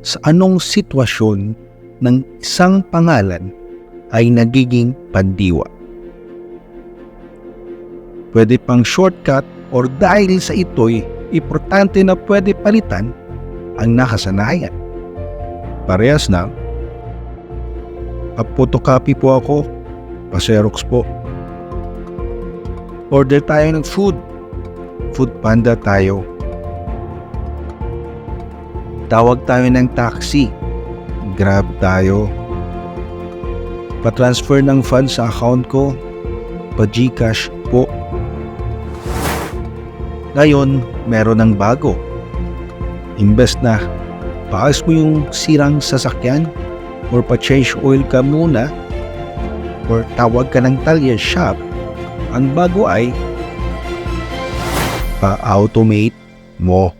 sa anong sitwasyon ng isang pangalan ay nagiging pandiwa. Pwede pang shortcut or dahil sa ito'y importante na pwede palitan ang nakasanayan. Parehas na, photocopy po ako, pa-xerox po. Order tayo ng food, food panda tayo. Tawag tayo ng taxi, grab tayo. Pa-transfer ng funds sa account ko, pa-Gcash po. Ngayon, meron ng bago. Imbes na paas mo yung sirang sasakyan or pa-change oil ka muna or tawag ka ng talyer shop, ang bago ay pa-automate mo